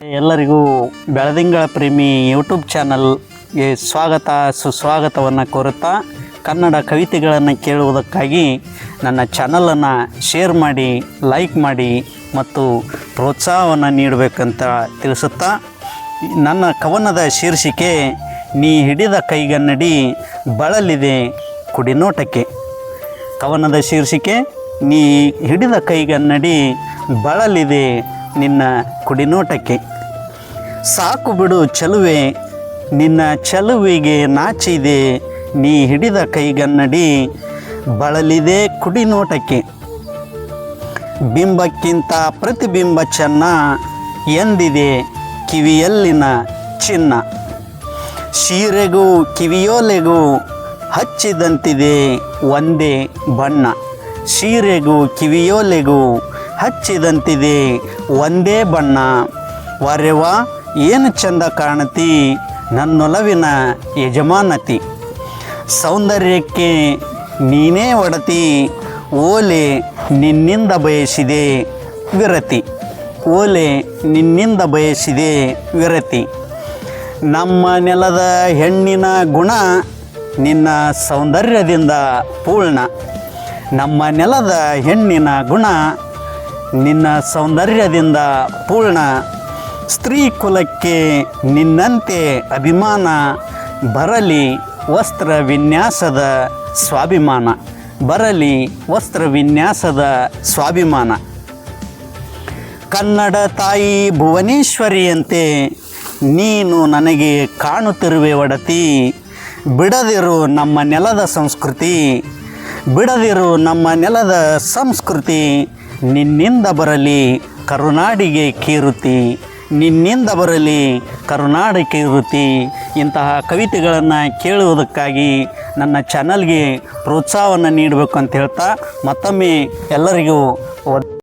ಎಲ್ಲರಿಗೂ ಬೆಳದಿಂಗಳ ಪ್ರೇಮಿ ಯೂಟ್ಯೂಬ್ ಚಾನಲ್ಗೆ ಸ್ವಾಗತ, ಸುಸ್ವಾಗತವನ್ನು ಕೋರುತ್ತಾ ಕನ್ನಡ ಕವಿತೆಗಳನ್ನು ಕೇಳುವುದಕ್ಕಾಗಿ ನನ್ನ ಚಾನಲನ್ನು ಶೇರ್ ಮಾಡಿ ಲೈಕ್ ಮಾಡಿ ಮತ್ತು ಪ್ರೋತ್ಸಾಹವನ್ನು ನೀಡಬೇಕಂತ ತಿಳಿಸುತ್ತಾ, ನನ್ನ ಕವನದ ಶೀರ್ಷಿಕೆ, ನೀ ಹಿಡಿದ ಕೈಗನ್ನಡಿ ಬಳಲಿದೆ ಕುಡಿನೋಟಕ್ಕೆ ಕವನದ ಶೀರ್ಷಿಕೆ, ನೀ ಹಿಡಿದ ಕೈಗನ್ನಡಿ ಬಳಲಿದೆ ನಿನ್ನ ಕುಡಿನೋಟಕ್ಕೆ. ಸಾಕು ಬಿಡು ಚಲುವೆ, ನಿನ್ನ ಚಲುವಿಗೆ ನಾಚಿದೆ, ನೀ ಹಿಡಿದ ಕೈಗನ್ನಡಿ, ಬಳಲಿದೆ ಕುಡಿನೋಟಕ್ಕೆ. ಬಿಂಬಕ್ಕಿಂತ ಪ್ರತಿಬಿಂಬ ಚೆನ್ನ ಎಂದಿದೆ ಕಿವಿಯಲ್ಲಿನ ಚಿನ್ನ. ಶೀರೆಗೂ ಕಿವಿಯೋಲೆಗೂ ಹಚ್ಚಿದಂತಿದೆ ಒಂದೇ ಬಣ್ಣ. ಶೀರೆಗೂ ಕಿವಿಯೋಲೆಗೂ ಹಚ್ಚಿದಂತಿದೆ. ಒಂದೇ ಬಣ್ಣ. ವರೆವ ಏನು ಚಂದ ಕಾಣತಿ? ನನ್ನೊಲವಿನ ಯಜಮಾನತಿ. ಸೌಂದರ್ಯಕ್ಕೆ ನೀನೇ ಒಡತಿ. ಓಲೆ ನಿನ್ನಿಂದ ಬಯಸಿದೆ ವಿರತಿ. ಓಲೆ ನಿನ್ನಿಂದ ಬಯಸಿದೆ ವಿರತಿ. ನಮ್ಮ ನೆಲದ ಹೆಣ್ಣಿನ ಗುಣ ನಿನ್ನ ಸೌಂದರ್ಯದಿಂದ ಪೂರ್ಣ. ನಮ್ಮ ನೆಲದ ಹೆಣ್ಣಿನ ಗುಣ ನಿನ್ನ ಸೌಂದರ್ಯದಿಂದ ಪೂರ್ಣ. ಸ್ತ್ರೀ ಕುಲಕ್ಕೆ ನಿನ್ನಂತೆ ಅಭಿಮಾನ, ಬರಲಿ ವಸ್ತ್ರ ವಿನ್ಯಾಸದ ಸ್ವಾಭಿಮಾನ, ಬರಲಿ ವಸ್ತ್ರ ವಿನ್ಯಾಸದ ಸ್ವಾಭಿಮಾನ. ಕನ್ನಡ ತಾಯಿ ಭುವನೇಶ್ವರಿಯಂತೆ ನೀನು ನನಗೆ ಕಾಣುತ್ತಿರುವೆ ಒಡತಿ, ಬಿಡದಿರು ನಮ್ಮ ನೆಲದ ಸಂಸ್ಕೃತಿ. ಬಿಡದಿರು ನಮ್ಮ ನೆಲದ ಸಂಸ್ಕೃತಿ, ನಿನ್ನಿಂದ ಬರಲಿ ಕರುನಾಡಿಗೆ ಕೀರುತಿ, ನಿನ್ನಿಂದ ಬರಲಿ ಕರುನಾಡ ಕೀರುತಿ. ಇಂತಹ ಕವಿತೆಗಳನ್ನು ಕೇಳುವುದಕ್ಕಾಗಿ ನನ್ನ ಚಾನಲ್ಗೆ ಪ್ರೋತ್ಸಾಹವನ್ನು ನೀಡಬೇಕು ಅಂತ ಹೇಳ್ತಾ ಮತ್ತೊಮ್ಮೆ ಎಲ್ಲರಿಗೂ